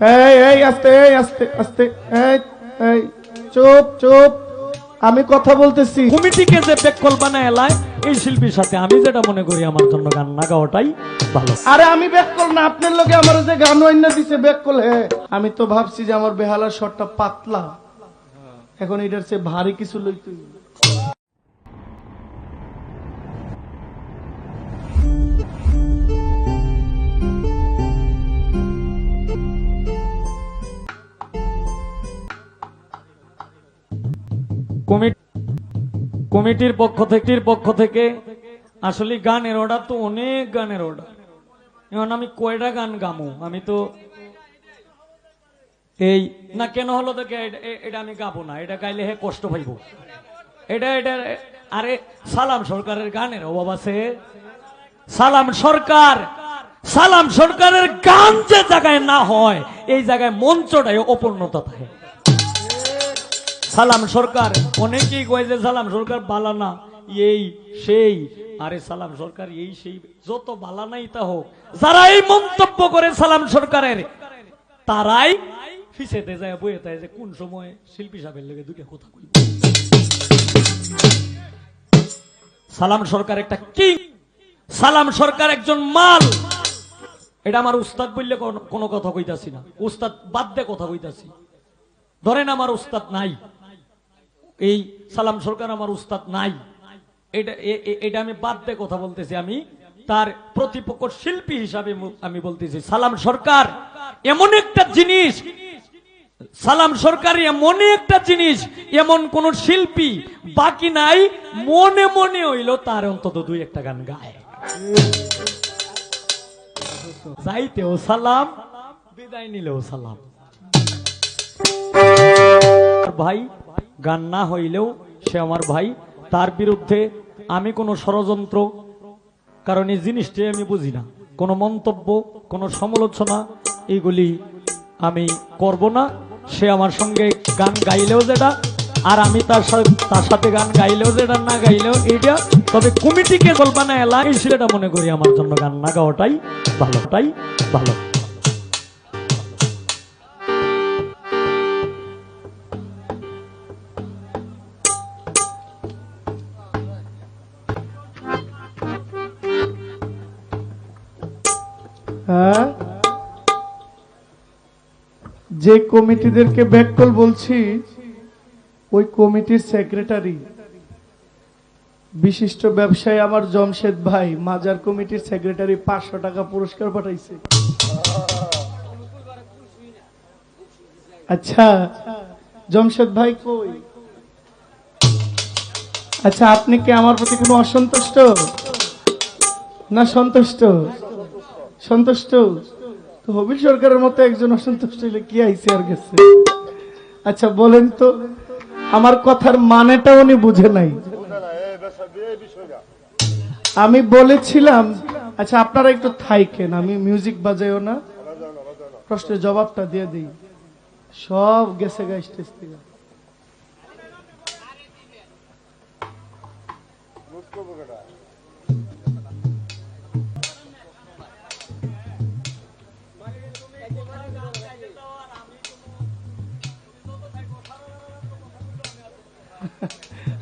এই এই আস্তে এই আস্তে আস্তে এই এই চুপ চুপ। আমি কথা বলতেছি। কমিটিকে যে বেকল বানায় এলায় এই শিল্পীর সাথে আমি যেটা মনে করি আমার জন্য গান না গাওয়াটাই ভালো। আরে আমি ব্যাক কল না আপনার লগে আমার যে গান অন্য দিছে ব্যাক কল হে। আমি তো ভাবছি যে আমার বেহালার শটটা পাতলা। এখন এটার চেয়ে ভারী কিছু লইতে কমিটির পক্ষ থেকে পক্ষ থেকে, আসলে গানের অর্ডার তো অনেক গানের অর্ডার এখন আমি কয়টা গান গামু? আমি তো এই, না কেন হলো দেখে এটা- আমি গাবো না, এটা গাইলে হে কষ্ট পাইব। এটা এটা, আরে সালাম সরকারের গানের অভাব আছে। সালাম সরকার, সালাম সরকারের গান যে জায়গায় না হয়, এই জায়গায় মঞ্চটাই অপূর্ণতা থাকে। সালাম সরকার। অনেকেই কয় যে সালাম সরকার বালানা এই, সেই। আরে সালাম সরকার, এই, সেই। যত বালানাই তা হোক। যারা এই মন্তব্য করে সালাম সরকারের, তারাই ফিসেতে যায়, বইয়ে তাই যে কোন সময় শিল্পী সাহেবের লেগে দুটো কথা কই সালাম সরকার একটা কিং। সালাম সরকার একজন মাল। এটা আমার উস্তাদ বললে কোনো কথা কইতাছি না। উস্তাদ বাদ দিয়ে কথা কইতাছি। ধরেন আমার উস্তাদ নাই। এই সালাম সরকার আমার উস্তাদ নাই। এটা এটা আমি বাদ দিয়ে কথা বলতেছি আমি। তার প্রতিপক্ষ শিল্পী হিসাবে আমি বলতেছি, সালাম সরকার এমন একটা জিনিস, সালাম সরকার এমন একটা জিনিস, এমন কোন শিল্পী বাকি নাই, মনে মনে হইল তার অন্তত দুই একটা গান গায়। যাইতেও সালাম, বিদায় নিলেও সালাম। ভাই গান না হইলেও সে আমার ভাই। তার বিরুদ্ধে আমি কোনো ষড়যন্ত্র, কারণ এই জিনিসটি আমি বুঝি না। কোনো মন্তব্য, কোনো সমালোচনা, এগুলি আমি করব না। সে আমার সঙ্গে গান গাইলেও যেটা, আর আমি তার সাথে তার সাথে গান গাইলেও যেটা, না গাইলেও এইটা। তবে কমিটিকে কল্পনা এলা এই সেটা মনে করি আমার জন্য গান না গাওয়াটাই ভালোটাই ভালো। হ্যাঁ? যে কমিটিদেরকে ব্যাককল বলছি, ওই কমিটির সেক্রেটারি, বিশিষ্ট ব্যবসায়ী আমার জমশেদ ভাই, মাজার কমিটির সেক্রেটারি পাঁচশো টাকা পুরস্কার পাঠাইছে। আচ্ছা জমশেদ ভাই কই? আচ্ছা আপনি কি আমার প্রতি কোনো অসন্তুষ্ট? না সন্তুষ্ট? সন্তুষ্ট? তো হবির সরকারের মতো একজন অসন্তুষ্ট হইলে কি আইসি আর গেছে? আচ্ছা বলেন তো, আমার কথার মানেটা উনি বুঝে নাই। আমি বলেছিলাম আচ্ছা আপনারা একটু থাইকেন, আমি মিউজিক বাজাইও না। প্রশ্নের জবাবটা দিয়ে দিই। সব গেছে গা স্টেজ থেকে।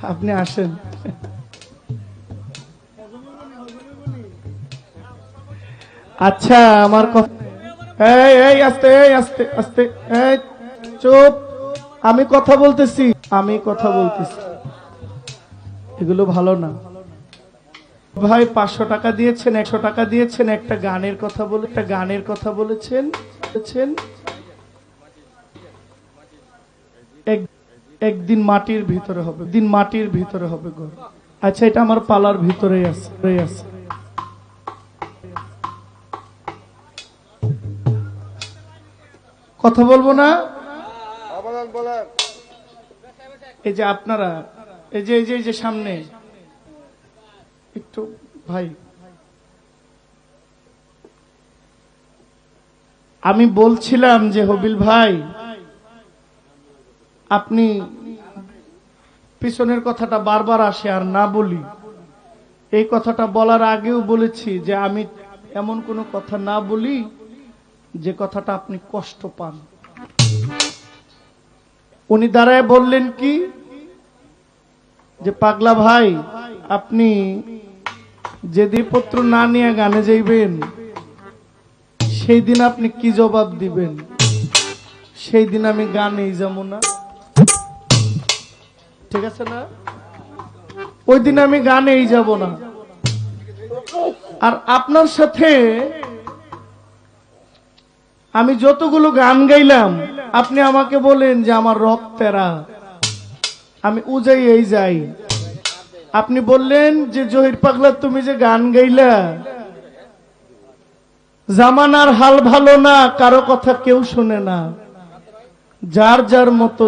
আপনি আসেন। আচ্ছা আমার কথা চুপ। আমি কথা বলতেছি। আমি কথা বলতেছি। এগুলো ভালো না। ভাই, পাঁচশো টাকা দিয়েছেন, একশো টাকা দিয়েছেন, একটা গানের কথা বলে একটা গানের কথা বলেছেন বলেছেন। একদিন মাটির ভিতরে হবে দিন মাটির ভিতরে হবে ঘর। আচ্ছা এটা আমার পালার ভিতরেই আছে আছে। কথা বলব না? এই যে আপনারা এই যে এই যে এই যে সামনে। একটু ভাই। আমি বলছিলাম যে হবিল ভাই আপনি পিছনের কথাটা বারবার আসে আর না বলি। এই কথাটা বলার আগেও বলেছি যে আমি এমন কোনো কথা না বলি যে কথাটা আপনি কষ্ট পান। উনি দাঁড়ায় বললেন কি? যে, পাগলা ভাই, আপনি যেদিন পত্র না নিয়ে গানে যাইবেন, সেই দিন আপনি কি জবাব দিবেন? সেই দিন আমি গানেই যাব না। ঠিক আছে না? ওই দিন আমি গানেই যাব না। আর আপনার সাথে আমি যতগুলো গান গাইলাম, আপনি আমাকে বলেন যে আমার রক্তেরা আমি উজাই এই যাই। আপনি বললেন যে, জহির পাগলা, তুমি যে গান গাইলা, জামানার হাল ভালো না, কারও কথা কেউ শুনে না। যার যার মতো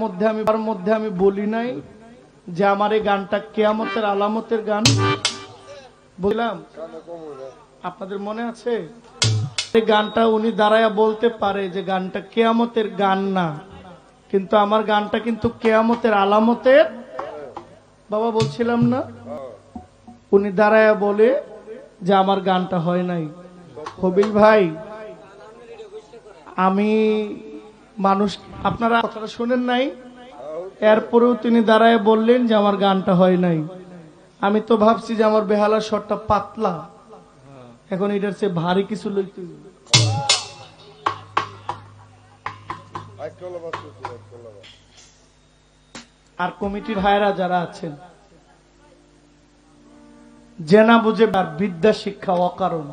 মধ্যে আমি মধ্যে আমি বলি নাই যে আমার এই গানটা কেয়ামতের আলামতের গান বললাম। আপনাদের মনে আছে? গানটা উনি দাঁড়ায়া বলতে পারে যে গানটা কেয়ামতের গান না, কিন্তু আমার গানটা কিন্তু কেয়ামতের আলামতের বাবা বলছিলাম না? উনি দাঁড়ায়া বলে যে আমার গানটা হয় নাই। কবিল ভাই, আমি মানুষ, আপনারা কথাটা শুনেন নাই? এরপরেও তিনি দাঁড়ায় বললেন যে আমার গানটা হয় নাই। আমি তো ভাবছি যে আমার বেহালার শটটা পাতলা। এখন এটার চেয়ে ভারী কিছু লইতে আর কমিটির ভাইরা যারা আছেন, জেনা বুঝে আর বিদ্যা শিক্ষা অকারণ।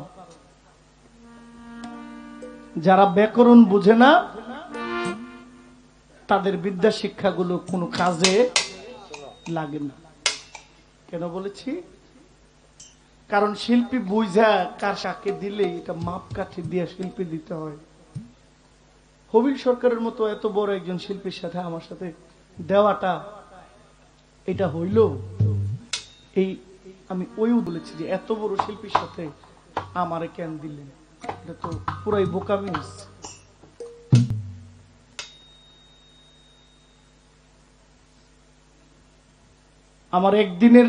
যারা ব্যাকরণ বুঝে না তাদের বিদ্যা শিক্ষাগুলো কোনো কাজে লাগে না। কেন বলেছি? কারণ শিল্পী বুঝা কার সাকে দিলে এটা মাপ কাঠি দিয়ে শিল্পী দিতে হয়। হবিল সরকারের মতো এত বড় একজন শিল্পীর সাথে আমার সাথে দেওয়াটা, এটা হইল, এই আমি ওইও বলেছি যে এত বড় শিল্পীর সাথে আমারে কেন দিলেন? এটা তো পুরাই বোকামি হচ্ছে। আমার একদিনের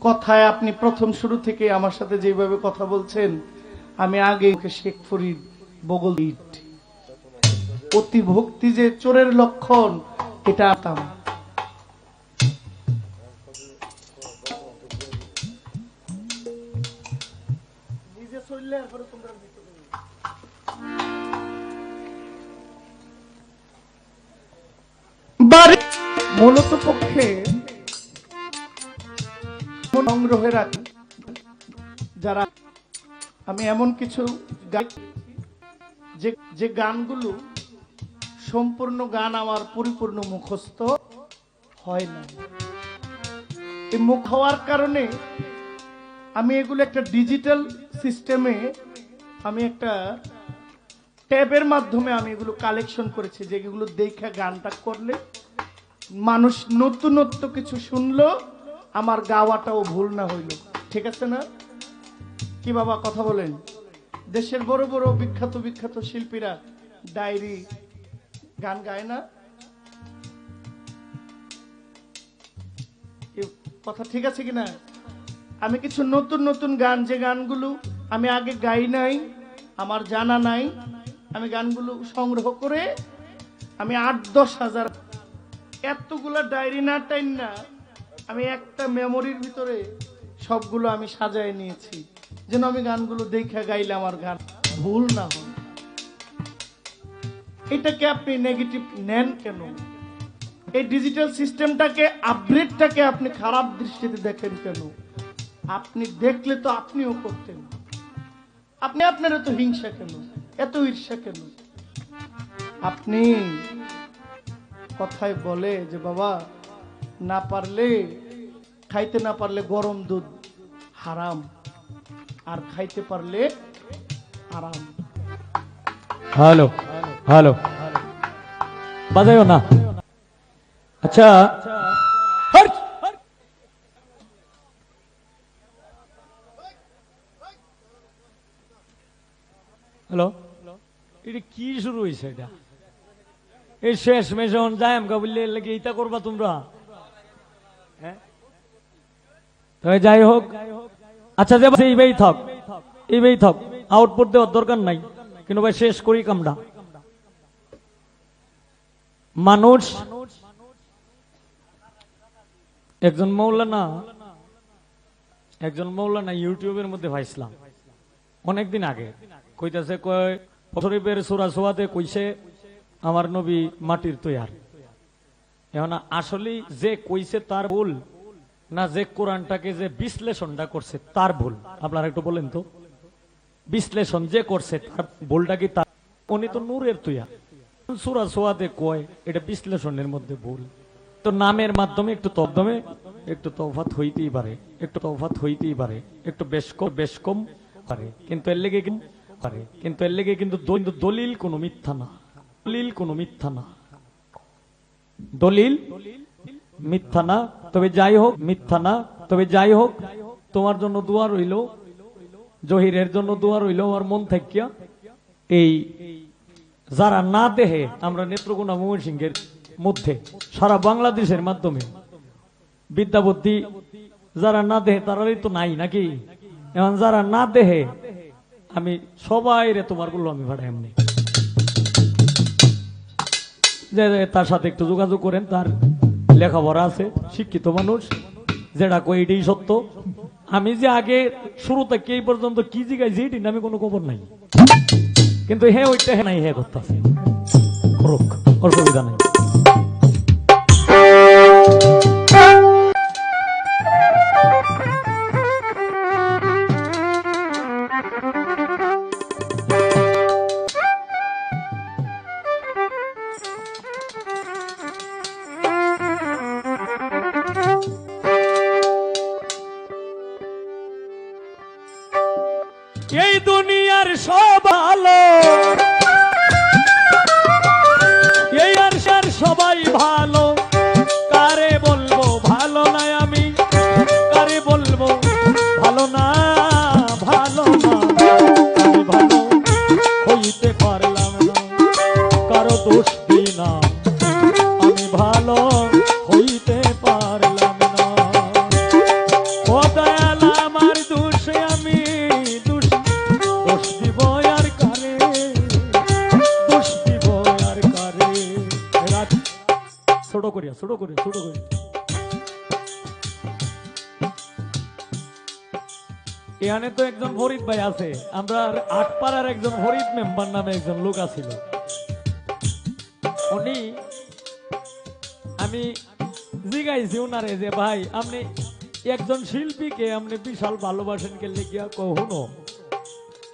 কথায় আপনি প্রথম শুরু থেকে আমার সাথে যেভাবে কথা বলছেন আমি আগে শেখ ফরিদ বগল অতি ভক্তি যে চোরের লক্ষণ এটা আতাম। মূলত পক্ষে সংগ্রহে রাখি। যারা আমি এমন কিছু গাই- যে যে গানগুলো সম্পূর্ণ গান আমার পরিপূর্ণ মুখস্থ হয় না এই মুখ হওয়ার কারণে আমি এগুলো একটা ডিজিটাল সিস্টেমে আমি একটা ট্যাবের মাধ্যমে আমি এগুলো কালেকশন করেছি, যেগুলো দেখে গানটা করলে মানুষ নতুনত্ব কিছু শুনলো আমার গাওয়াটাও ভুল না হইল। ঠিক আছে না? কি বাবা, কথা বলেন। দেশের বড় বড় বিখ্যাত বিখ্যাত শিল্পীরা ডায়েরি, গান গায় না? কথা ঠিক আছে কিনা? আমি কিছু নতুন নতুন গান, যে গানগুলো আমি আগে গাই নাই, আমার জানা নাই, আমি গানগুলো সংগ্রহ করে আমি আট দশ হাজার, এতগুলা ডায়েরি না টাইম না আমি একটা মেমোরির ভিতরে সবগুলো আমি সাজায় নিয়েছি। যেন আমি গানগুলো দেখে গাইলে আমার গান ভুল না হয়। এটাকে আপনি নেগেটিভ নেন কেন? এই ডিজিটাল সিস্টেমটাকে আপগ্রেডটাকে আপনি খারাপ দৃষ্টিতে দেখেন কেন? আপনি দেখলে তো আপনিও করতেন। আপনি আপনার এত হিংসা কেন? এত ঈর্ষা কেন? আপনি কথায় বলে যে, বাবা না পারলে খাইতে না পারলে গরম দুধ হারাম আর খাইতে পারলে আরাম। হ্যালো হ্যালো বাজাইও না। আচ্ছা! হ্যালো। এটা কি শুরু হয়েছে এটা? এই শেষ মেশন যাই আমকা বললে লাগে এইটা করবা তোমরা? তবে যাই হোক আচ্ছা যে আউটপুট দেওয়ার দরকার নাই, কিন্তু ভাই শেষ করি কামড়া মানুষ, একজন মৌলানা একজন মৌলানা ইউটিউবের মধ্যে ভাইছিলাম অনেকদিন আগে কইতাছে, কয় শরীফের সুরা সোয়াতে কইছে, আমার নবী মাটির তৈয়ার। আসলে যে কইছে তার ভুল না যে কোরআনটাকে যে বিশ্লেষণটা করছে তার ভুল? আপনারা একটু বলেন তো। বিশ্লেষণ যে করছে তার ভুলটা কি তার? উনি তো নূরের তুইয়া। কয়, এটা বিশ্লেষণের মধ্যে ভুল। তো নামের মাধ্যমে একটু একটু হইতেই পারে, একটু তফাত হইতেই পারে, একটু বেশ কম বেশ কম কিন্তু এর লেগে কিন্তু এর লেগে কিন্তু দলিল কোনো মিথ্যা না। দলিল কোনো মিথ্যা না। দলিল, মিথ্যা না, তবে যাই হোক, মিথ্যা না, তবে যাই হোক, তোমার জন্য দোয়া রইল, জহিরের জন্য দোয়া রইল, আমার মন থাকিয়া। এই যারা না দেহে, আমরা নেত্রকোনা ময়মনসিংহের মধ্যে, সারা বাংলাদেশের মাধ্যমে বিদ্যা বুদ্ধি যারা না দেহে তারাই তো নাই নাকি? এখন যারা না দেহে, আমি সবাই রে তোমার বলল আমি ভাড়া এমনি। যে তার সাথে একটু যোগাযোগ করেন, তার লেখাপড়া আছে, শিক্ষিত মানুষ, যেটা কই এটাই সত্য। আমি যে আগে শুরু থেকে এই পর্যন্ত কি জিগাইছি, এটি আমি কোনো খবর নাই। কিন্তু হ্যাঁ ওইটা হে নাই, হে করতেছে। অসুবিধা নাই। এই করিয়া, ছোট করিয়া ছোট করিয়া। এখানে তো একজন ফরিদ ভাই আছে, আমরা আটপাড়ার একজন ফরিদ মেম্বার নামে একজন লোক আছিল। উনি, আমি জিগাইছি উনারে যে, ভাই, আপনি একজন শিল্পীকে আপনি বিশাল ভালোবাসেন কে লিখিয়া কখনো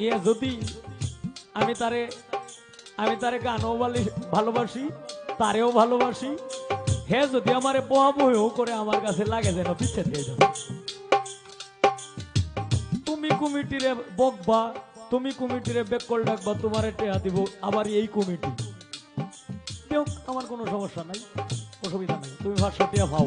এ যদি আমি তারে আমি তারে গানও ভালোবাসি, তারেও ভালোবাসি হে যদি আমারে বয়া বহি করে আমার কাছে লাগে যেন পিছিয়ে দিয়ে যাবে তুমি কমিটিরে বকবা, তুমি কমিটিরে বেকল ডাকবা, তোমারে টেহা দিব আবার এই কমিটি। আমার কোনো সমস্যা নাই, অসুবিধা নাই। তুমি ভাষা টিয়া ভাও।